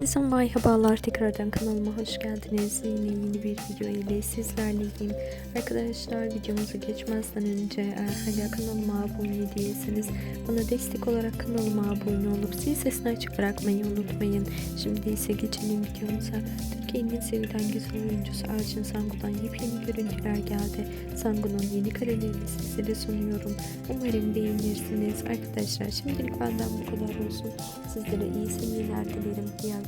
Herkese merhabalar tekrardan kanalıma hoş geldiniz. Yine yeni bir video ile sizlerleyim. Arkadaşlar videomuza geçmezden önce eğer hala kanalıma abone değilseniz bana destek olarak kanalıma abone olup zil sesini açık bırakmayı unutmayın. Şimdi ise geçelim videomuza. Türkiye'nin en sevilen güzel oyuncusu Arjun Sangu'dan yepyeni görüntüler geldi. Sangu'nun yeni karelerini sizlere sunuyorum. Umarım beğenirsiniz. Arkadaşlar şimdilik benden bu kadar olsun. Sizlere iyi seyirler dilerim. Diğer